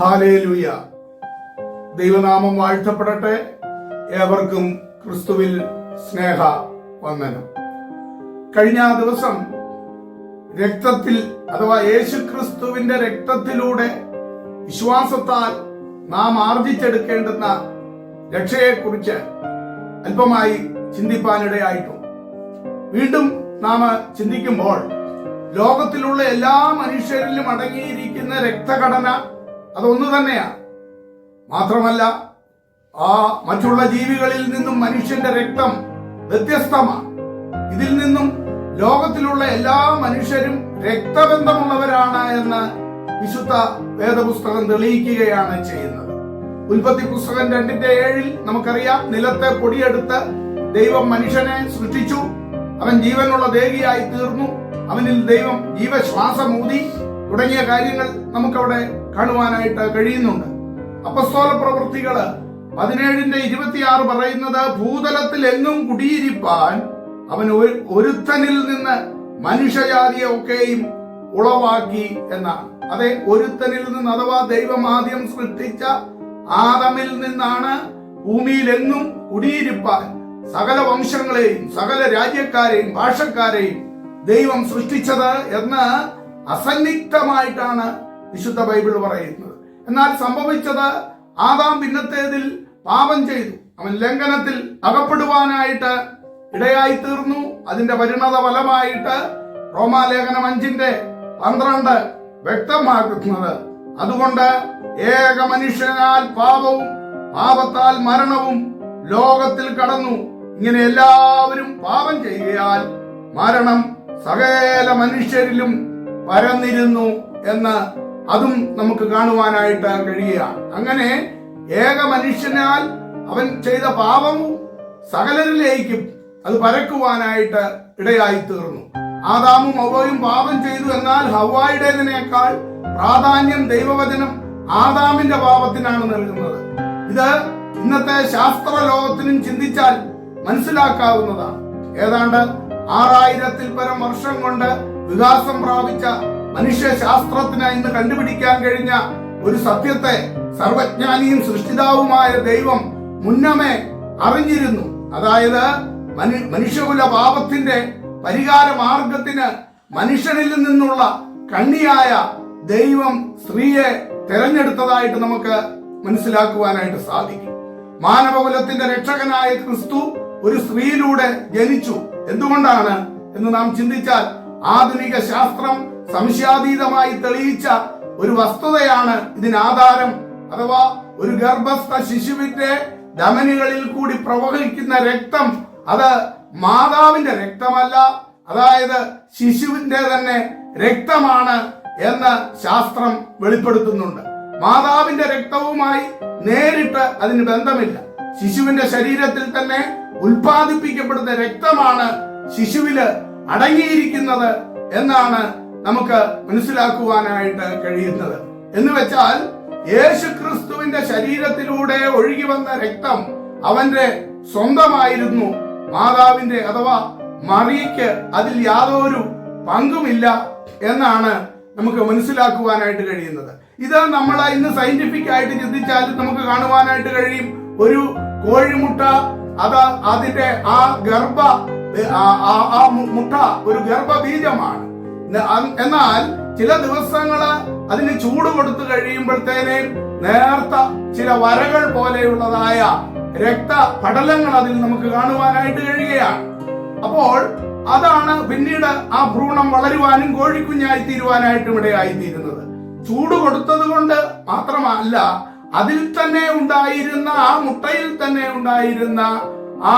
Hallelujah. ദൈവനാമം വാഴ്ത്തപ്പെടട്ടെ. ഏവർക്കും ക്രിസ്തുവിൽ സ്നേഹ വന്ദനം. കഴിഞ്ഞ ദിവസം രക്തത്തിൽ അഥവാ യേശു ക്രിസ്തുവിന്റെ രക്തത്തിലൂടെ വിശ്വാസത്താൽ നാം ആർജിച്ചെടുക്കേണ്ടുന്ന രക്ഷയെക്കുറിച്ച് അല്പമായി ചിന്തിപ്പാനിടയായിട്ടും. വീണ്ടും നാം ചിന്തിക്കുമ്പോൾ ലോകത്തിലുള്ള എല്ലാ മനുഷ്യരിലും അടങ്ങിയിരിക്കുന്ന രക്തഘടന അതൊന്നു തന്നെയാണ് മാത്രമല്ല ആ മറ്റുള്ള ജീവികളിൽ നിന്നും മനുഷ്യന്റെ രക്തം വ്യത്യസ്തമാണ്. ഇതിൽ നിന്നും ലോകത്തിലുള്ള എല്ലാ മനുഷ്യരും രക്തബന്ധമുള്ളവരാണ് എന്ന് വിശുദ്ധ വേദപുസ്തകം തെളിയിക്കുകയാണ് ചെയ്യുന്നത്. ഉൽപ്പത്തി പുസ്തകം രണ്ടിന്റെ ഏഴിൽ നമുക്കറിയാം നിലത്തെ പൊടിയെടുത്ത് ദൈവം മനുഷ്യനെ സൃഷ്ടിച്ചു. അവൻ ജീവനുള്ള ദേവിയായി തീർന്നു. അവനിൽ ദൈവം ജീവശ്വാസം ഊതി തുടങ്ങിയ കാര്യങ്ങൾ നമുക്കവിടെ കാണുവാനായിട്ട് കഴിയുന്നുണ്ട്. അപ്പസ്തോല പ്രവൃത്തികൾ പതിനേഴിന്റെ ഇരുപത്തിയാറ് പറയുന്നത് ഭൂതലത്തിൽ എങ്ങും കുടിയിരിപ്പാൻ അവൻ ഒരു- ഒരുത്തനിൽ നിന്ന് മനുഷ്യജാതിയെ ഒക്കെയും ഉളവാക്കി എന്നാണ്. അതെ ഒരുത്തനിൽ നിന്ന് അഥവാ ദൈവം ആദ്യം സൃഷ്ടിച്ച ആദമിൽ നിന്നാണ് ഭൂമിയിലെങ്ങും കുടിയിരിപ്പാൻ സകല വംശങ്ങളെയും സകല രാജ്യക്കാരെയും ഭാഷക്കാരെയും ദൈവം സൃഷ്ടിച്ചത് എന്ന് അസന്നിഗ്ധമായിട്ടാണ് വിശുദ്ധ ബൈബിൾ പറയുന്നത്. എന്നാൽ സംഭവിച്ചത് ആദാം പിന്നത്തേതിൽ പാപം ചെയ്തു. അവൻ ലംഘനത്തിൽ അകപ്പെടുവാനായിട്ട് ഇടയായി തീർന്നു. അതിന്റെ പരിണത ഫലമായിട്ട് റോമാലേഖനം അഞ്ചിന്റെ പന്ത്രണ്ട് വ്യക്തമാക്കുന്നത്. അതുകൊണ്ട് ഏക മനുഷ്യനാൽ പാപവും പാപത്താൽ മരണവും ലോകത്തിൽ കടന്നു. ഇങ്ങനെ എല്ലാവരും പാപം ചെയ്യുകയാൽ മരണം സകല മനുഷ്യരിലും പരന്നിരുന്നു എന്ന് അതും നമുക്ക് കാണുവാനായിട്ട് കഴിയുകയാണ് അങ്ങനെ ഏക മനുഷ്യനാൽ അവൻ ചെയ്ത പാപവും സകലരിലേക്കും അത് പരക്കുവാനായിട്ട് ഇടയായി തീർന്നു ആദാമും അവയും പാപം ചെയ്തു എന്നാൽ ഹവായുടേതിനേക്കാൾ പ്രാധാന്യം ദൈവവചനം ആദാമിന്റെ പാപത്തിനാണ് നൽകുന്നത്. ഇത് ഇന്നത്തെ ശാസ്ത്ര ലോകത്തിനും ചിന്തിച്ചാൽ മനസ്സിലാക്കാവുന്നതാണ്. ഏതാണ്ട് ആറായിരത്തിൽ പരം വർഷം കൊണ്ട് വികാസം പ്രാപിച്ച മനുഷ്യ ശാസ്ത്രത്തിന് ഇന്ന് കണ്ടുപിടിക്കാൻ കഴിഞ്ഞ ഒരു സത്യത്തെ സർവജ്ഞാനിയും സൃഷ്ടിതാവുമായ ദൈവം മുന്നമേ അറിഞ്ഞിരുന്നു. അതായത് മനു- മനുഷ്യകുല പാപത്തിന്റെ പരിഹാര മാർഗത്തിന് മനുഷ്യനിൽ നിന്നുള്ള കണ്ണിയായ ദൈവം സ്ത്രീയെ തെരഞ്ഞെടുത്തതായിട്ട് നമുക്ക് മനസ്സിലാക്കുവാനായിട്ട് സാധിക്കും. മാനവകുലത്തിന്റെ രക്ഷകനായ ക്രിസ്തു ഒരു സ്ത്രീയിലൂടെ ജനിച്ചു. എന്തുകൊണ്ടാണ് എന്ന് നാം ചിന്തിച്ചാൽ ആധുനിക ശാസ്ത്രം സംശയാതീതമായി തെളിയിച്ച ഒരു വസ്തുതയാണ് ഇതിനാധാരം അഥവാ ഒരു ഗർഭസ്ഥ ശിശുവിന്റെ ധമനികളിൽ കൂടി പ്രവഹിക്കുന്ന രക്തം അത് മാതാവിന്റെ രക്തമല്ല അതായത് ശിശുവിന്റെ തന്നെ രക്തമാണ് എന്ന് ശാസ്ത്രം വെളിപ്പെടുത്തുന്നുണ്ട്. മാതാവിന്റെ രക്തവുമായി നേരിട്ട് അതിന് ബന്ധമില്ല. ശിശുവിന്റെ ശരീരത്തിൽ തന്നെ ഉൽപ്പാദിപ്പിക്കപ്പെടുന്ന രക്തമാണ് ശിശുവിൽ അടങ്ങിയിരിക്കുന്നത് എന്നാണ് നമുക്ക് മനസ്സിലാക്കുവാനായിട്ട് കഴിയുന്നത്. എന്ന് വെച്ചാൽ യേശു ക്രിസ്തുവിന്റെ ശരീരത്തിലൂടെ ഒഴുകി വന്ന രക്തം അവന്റെ സ്വന്തമായിരുന്നു. മാതാവിന്റെ അഥവാ മറിയയ്ക്ക് അതിൽ യാതൊരു പങ്കുമില്ല എന്നാണ് നമുക്ക് മനസ്സിലാക്കുവാനായിട്ട് കഴിയുന്നത്. ഇത് നമ്മൾ ഇന്ന് സയന്റിഫിക് ആയിട്ട് ചിന്തിച്ചാൽ നമുക്ക് കാണുവാനായിട്ട് കഴിയും. ഒരു കോഴിമുട്ട അത് അതിന്റെ ആ ഗർഭ ആ- മുട്ട ഒരു ഗർഭബീജമാണ്. എന്നാൽ ചില ദിവസങ്ങൾ അതിന് ചൂട് കൊടുത്തു കഴിയുമ്പോഴത്തേനെ നേർത്ത ചില വരകൾ പോലെയുള്ളതായ രക്ത പടലങ്ങൾ അതിൽ നമുക്ക് കാണുവാനായിട്ട് കഴിയുകയാണ്. അപ്പോൾ അതാണ് പിന്നീട് ആ ഭ്രൂണം വളരുവാനും കോഴിക്കുഞ്ഞായി തീരുവാനായിട്ടും ഇടയായി തീരുന്നത് ചൂട് കൊടുത്തത് കൊണ്ട് മാത്രമല്ല അതിൽ തന്നെ ഉണ്ടായിരുന്ന ആ മുട്ടയിൽ തന്നെ ഉണ്ടായിരുന്ന ആ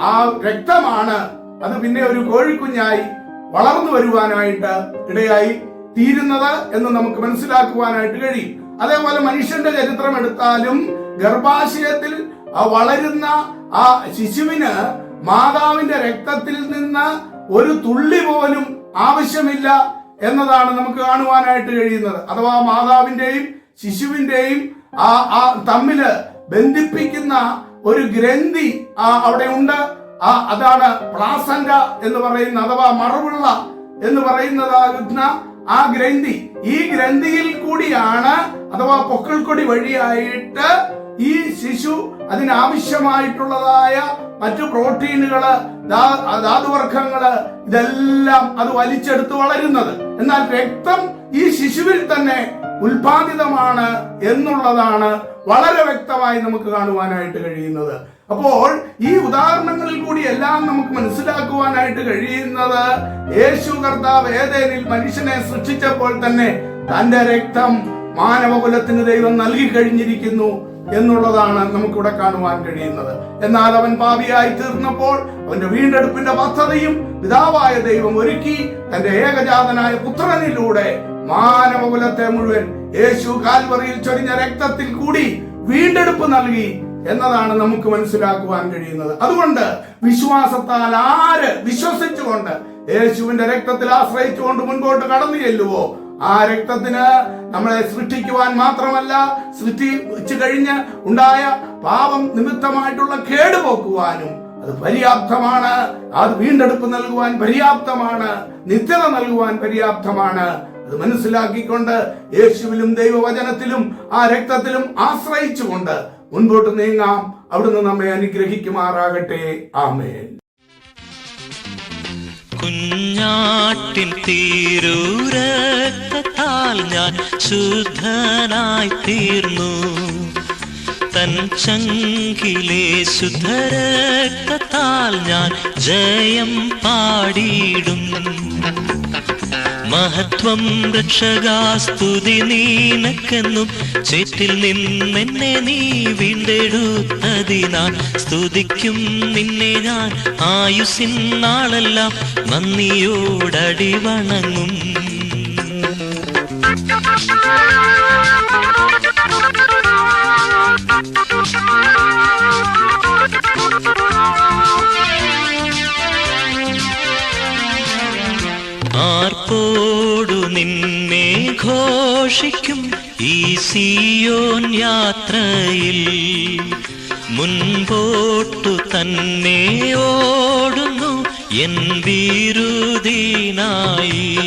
ആ രക്തമാണ് അത് പിന്നെ ഒരു കോഴിക്കുഞ്ഞായി വളർന്നു വരുവാനായിട്ട് ഇടയായി തീരുന്നത് എന്ന് നമുക്ക് മനസ്സിലാക്കുവാനായിട്ട് കഴിയും. അതേപോലെ മനുഷ്യന്റെ ചരിത്രം എടുത്താലും ഗർഭാശയത്തിൽ വളരുന്ന ആ ശിശുവിന് മാതാവിന്റെ രക്തത്തിൽ നിന്ന് ഒരു തുള്ളി പോലും ആവശ്യമില്ല എന്നതാണ് നമുക്ക് കാണുവാനായിട്ട് കഴിയുന്നത്. അഥവാ മാതാവിന്റെയും ശിശുവിന്റെയും ആ ആ തമ്മിൽ ബന്ധിപ്പിക്കുന്ന ഒരു ഗ്രന്ഥി അവിടെ ഉണ്ട്. ആ അതാണ് പ്ലാസന്റ എന്ന് പറയുന്ന അഥവാ മറവുള്ള എന്ന് പറയുന്നതാകുന്ന ആ ഗ്രന്ഥി. ഈ ഗ്രന്ഥിയിൽ കൂടിയാണ് അഥവാ പൊക്കിൾക്കൊടി വഴിയായിട്ട് ഈ ശിശു അതിനാവശ്യമായിട്ടുള്ളതായ മറ്റു പ്രോട്ടീനുകൾ ധാതുവർഗങ്ങൾ ഇതെല്ലാം അത് വലിച്ചെടുത്ത് വളരുന്നത്. എന്നാൽ രക്തം ഈ ശിശുവിൽ തന്നെ ഉൽപാദിതമാണ് എന്നുള്ളതാണ് വളരെ വ്യക്തമായി നമുക്ക് കാണുവാനായിട്ട് കഴിയുന്നത്. അപ്പോൾ ഈ ഉദാഹരണങ്ങളിൽ കൂടി എല്ലാം നമുക്ക് മനസ്സിലാക്കുവാനായിട്ട് കഴിയുന്നത് യേശു കർത്താവ് ഏതേനിൽ മനുഷ്യനെ സൃഷ്ടിച്ചപ്പോൾ തന്നെ തന്റെ രക്തം മാനവകുലത്തിന് ദൈവം നൽകി കഴിഞ്ഞിരിക്കുന്നു എന്നുള്ളതാണ് നമുക്കിവിടെ കാണുവാൻ കഴിയുന്നത്. എന്നാൽ അവൻ പാപിയായി തീർന്നപ്പോൾ അവന്റെ വീണ്ടെടുപ്പിന്റെ പദ്ധതിയും പിതാവായ ദൈവം ഒരുക്കി തന്റെ ഏകജാതനായ പുത്രനിലൂടെ മാനവകുലത്തെ മുഴുവൻ യേശു കാൽവറിയിൽ ചൊരിഞ്ഞ രക്തത്തിൽ കൂടി വീണ്ടെടുപ്പ് നൽകി എന്നതാണ് നമുക്ക് മനസ്സിലാക്കുവാൻ കഴിയുന്നത്. അതുകൊണ്ട് വിശ്വാസത്താൽ ആര് വിശ്വസിച്ചുകൊണ്ട് യേശുവിന്റെ രക്തത്തിൽ ആശ്രയിച്ചുകൊണ്ട് മുൻപോട്ട് കടന്നു ചെല്ലുവോ? ആ രക്തത്തിന് നമ്മളെ സൃഷ്ടിക്കുവാൻ മാത്രമല്ല സൃഷ്ടിച്ചു കഴിഞ്ഞ് ഉണ്ടായ പാപം നിമിത്തമായിട്ടുള്ള കേട് പോക്കുവാനും അത് പര്യാപ്തമാണ്. അത് വീണ്ടെടുപ്പ് നൽകുവാൻ പര്യാപ്തമാണ്. നിത്യത നൽകുവാൻ പര്യാപ്തമാണ്. അത് മനസ്സിലാക്കിക്കൊണ്ട് യേശുവിലും ദൈവവചനത്തിലും ആ രക്തത്തിലും ആശ്രയിച്ചുകൊണ്ട് മുൻപോട്ട് നീങ്ങാം. അവിടുന്ന് നമ്മെ അനുഗ്രഹിക്കുമാറാകട്ടെ. ആമേൻ. കുഞ്ഞാട്ടിൻ തീരൂരത്താൽ ഞാൻ ശുദ്ധനായി തീർന്നു. തൻ ചങ്കിലെ ശുദ്ധരക്തത്താൽ ഞാൻ ജയം പാടിയിടും മഹത്വം രക്ഷകാസ്തുതി നീനക്കെന്നും ചേറ്റിൽ നിന്നെന്നെ നീ വീണ്ടെടുത്തതിനാൽ സ്തുതിക്കും നിന്നെ ഞാൻ ആയുസിൻ നാളെല്ലാം നന്ദിയോടടി വണങ്ങും. സിയോൻ യാത്രയിൽ മുൻപോട്ടു തന്നെ ഓടുന്നു എൻ വീരുദീനായി.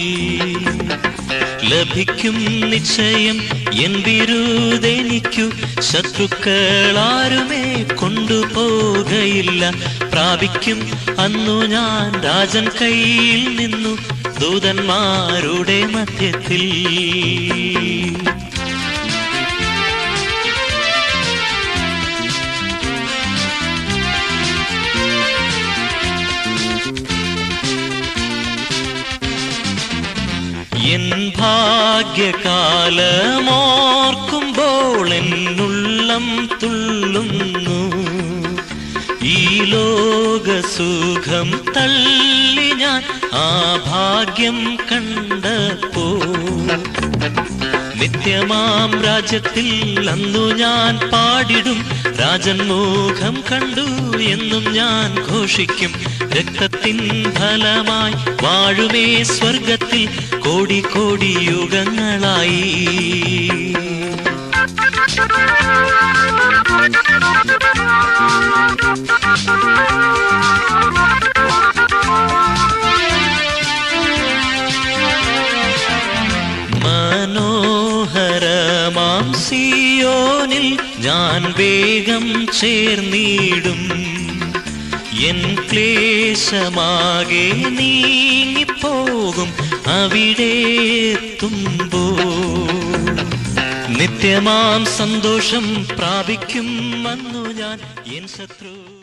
ലഭിക്കും നിശ്ചയം എൻ വിരുദെനിക്കു. ശത്രുക്കളാരുമേ കൊണ്ടുപോകയില്ല. പ്രാപിക്കും അന്നു ഞാൻ രാജൻ കയ്യിൽ നിന്നു. ദൂതന്മാരുടെ മധ്യത്തിൽ എൻ ഭാഗ്യകാലമോർക്കുമ്പോൾ എന്നുള്ളം തുള്ളുന്നു. ഈ ലോകസുഖം തള്ളി ഞാൻ ആ ഭാഗ്യം കണ്ടപ്പോ. നിത്യമാം രാജ്യത്തിൽ അന്നു ഞാൻ പാടിടും. രാജൻ മുഖം കണ്ടു എന്നും ഞാൻ ഘോഷിക്കും. രക്തത്തിൻ ഫലമായി വാഴുമേ സ്വർഗത്തിൽ കോടി കോടി യുഗങ്ങളായി മനോഹരമാം സിയോനിൽ ഞാൻ വേഗം ചേർന്നിടും. എൻ ക്ലേശമാകെ നീങ്ങിപ്പോകും അവിടെ എത്തുമ്പോ നിത്യമാം സന്തോഷം പ്രാപിക്കും വന്നു ഞാൻ എൻ ശത്രു.